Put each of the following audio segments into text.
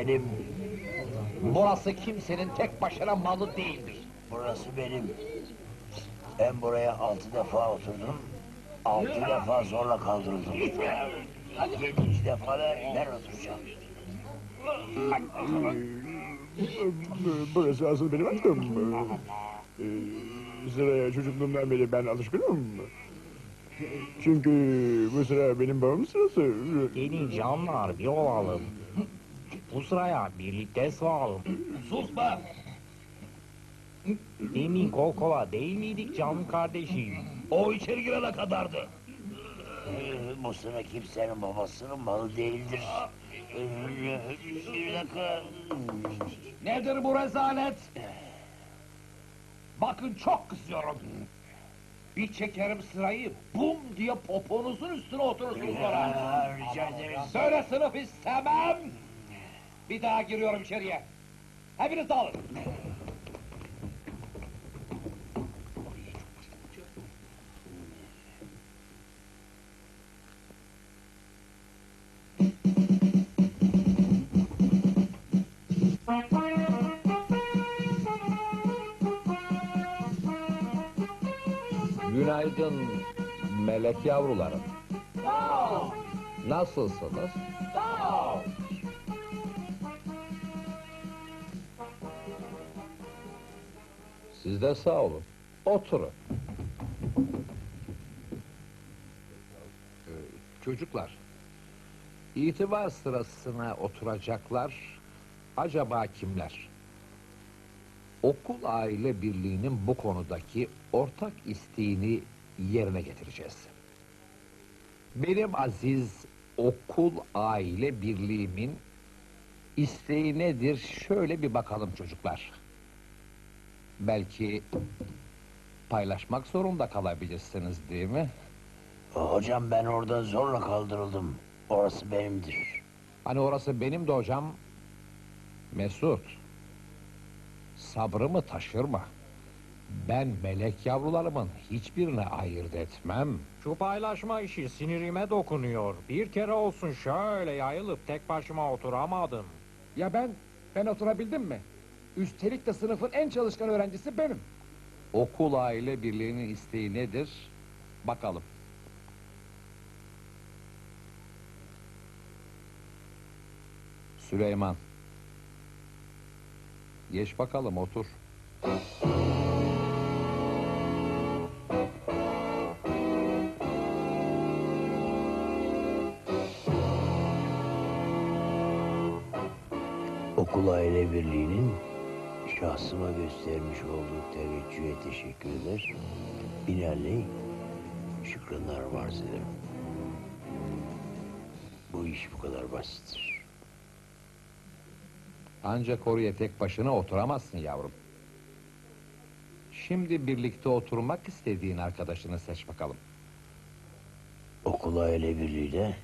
benim. Burası kimsenin tek başına malı değildir. Burası benim. Ben buraya altı defa oturdum. Altı defa zorla kaldırıldım. Yedinci defa da ben oturacağım. Burası asıl benim hakkım. Ee, Sıraya çocukluğumdan beri ben alışkınım. Çünkü bu sıra benim babamın sırası. Gelin canlar bir olalım. Sıraya birlikte sığalım. Sus be! Demin kol kola değil miydik canım kardeşim? O içeri girene kadardı. Bu sıra kimsenin babasının malı değildir. Bir dakika. Nedir bu rezalet? Bakın çok kızıyorum. Bir çekerim sırayı, bum diye poponuzun üstüne oturursunuz sonra. Böyle sınıf istemem. Bir daha giriyorum içeriye. Hepiniz dağılın. Günaydın melek yavrularım. Nasılsınız? Siz de sağ olun. Oturun. Ee, Çocuklar, itibar sırasına oturacaklar acaba kimler? Okul aile birliğinin bu konudaki ortak isteğini yerine getireceğiz. Benim aziz okul aile birliğimin isteği nedir? Şöyle bir bakalım çocuklar. Belki paylaşmak zorunda kalabilirsiniz değil mi? Hocam ben orada zorla kaldırıldım. Orası benimdir. Hani orası benim de hocam. Mesut. Sabrımı taşırma. Ben melek yavrularımın hiçbirine ayırt etmem. Şu paylaşma işi sinirime dokunuyor. Bir kere olsun şöyle yayılıp tek başıma oturamadım. Ya ben? Ben oturabildim mi? Üstelik de sınıfın en çalışkan öğrencisi benim. Okul aile birliğinin isteği nedir? Bakalım. Süleyman. Geç bakalım otur. Okul aile birliğinin şahsıma göstermiş olduğu teveccühe teşekkür eder. Binaenaleyh şükranlar arz ederim. Bu iş bu kadar basittir. Ancak oraya tek başına oturamazsın yavrum. Şimdi birlikte oturmak istediğin arkadaşını seç bakalım. Okul aile birliğiyle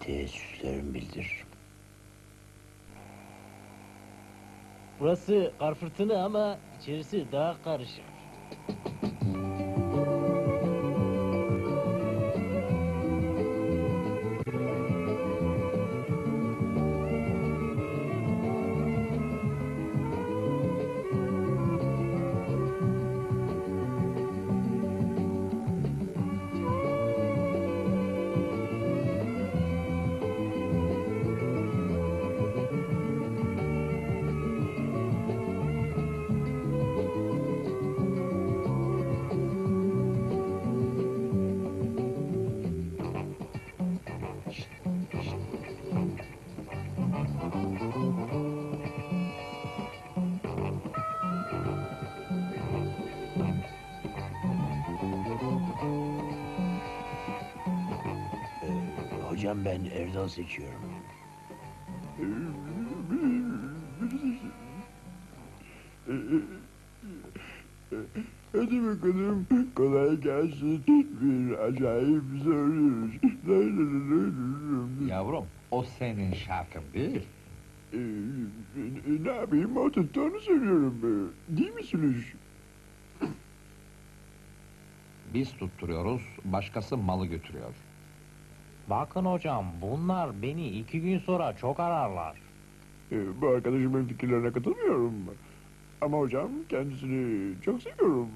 teessüflerimi bildir. Burası kar fırtına ama içerisi daha karışık. Hocam ben Erdal seçiyorum. Hadi bakalım kolay gelsin. Bir acayip iş. Yavrum, o senin şarkın değil. Ee, ne yapayım o tuttuğunu söylüyorum. Değil misiniz? Biz tutturuyoruz, başkası malı götürüyor. Bakın hocam bunlar beni iki gün sonra çok ararlar. Ee, bu arkadaşımın fikirlerine katılmıyorum. Ama hocam kendisini çok seviyorum.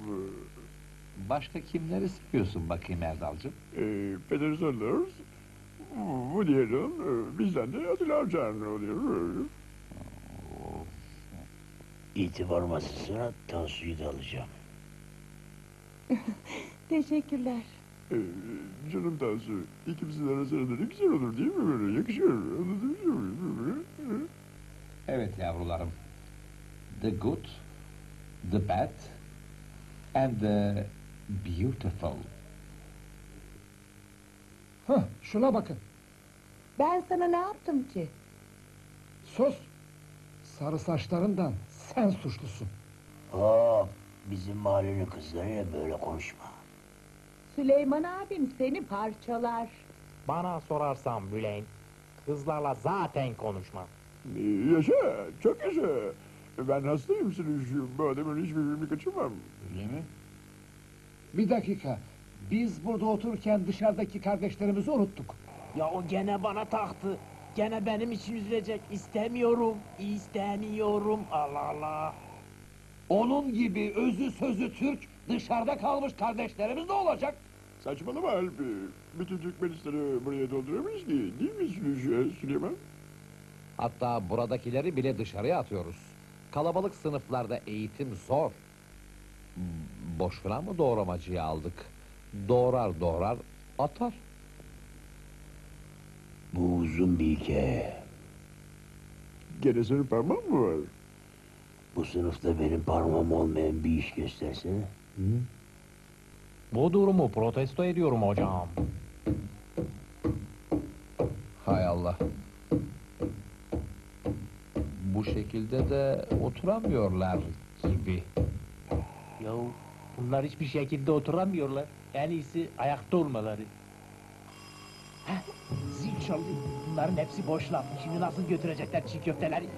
Başka kimleri seviyorsun bakayım Erdal'cığım? Ee, Peter Sellers, bu diyelim, e, bizden de Atilla Avcı'nın oluyor. İtibar masasına Tansu'yu da alacağım. Teşekkürler. Ee, canım Tansu, ikimizin arasında da ne güzel olur değil mi böyle? Yakışır. Anlatabiliyor muyum? Evet yavrularım. The good, the bad and the beautiful. Hah, şuna bakın. Ben sana ne yaptım ki? Sus. Sarı saçlarından sen suçlusun. Hop, bizim mahallenin kızlarıyla böyle konuşma. Süleyman abim seni parçalar. Bana sorarsan Bülent, kızlarla zaten konuşma. Ee, Yaşa, çok yaşa. Ben hastayım sürüşüm. Bu adamın hiçbirini kaçırmam. Öyle mi? Bir dakika. Biz burada otururken dışarıdaki kardeşlerimizi unuttuk. Ya o gene bana taktı. Gene benim için üzülecek. İstemiyorum. istemiyorum. Allah Allah. Onun gibi özü sözü Türk dışarıda kalmış kardeşlerimiz ne olacak? Saçmalama Alpi. Bütün Türkmenistan'ı buraya dolduramayız ki. Değil mi Süleyman? Süleyman? Hatta buradakileri bile dışarıya atıyoruz. Kalabalık sınıflarda eğitim zor. Boşuna mı doğramacıyı aldık? Doğrar doğrar atar. Bu uzun bir hikaye. Gene senin parmağın mı var? Bu sınıfta benim parmağım olmayan bir iş göstersene. Bu durumu protesto ediyorum hocam. Hay Allah. Bu şekilde de oturamıyorlar gibi. Ya bunlar hiçbir şekilde oturamıyorlar. En iyisi ayakta olmaları. Heh, zil çaldı. Bunların hepsi boşlar. Şimdi nasıl götürecekler çiğ köfteleri?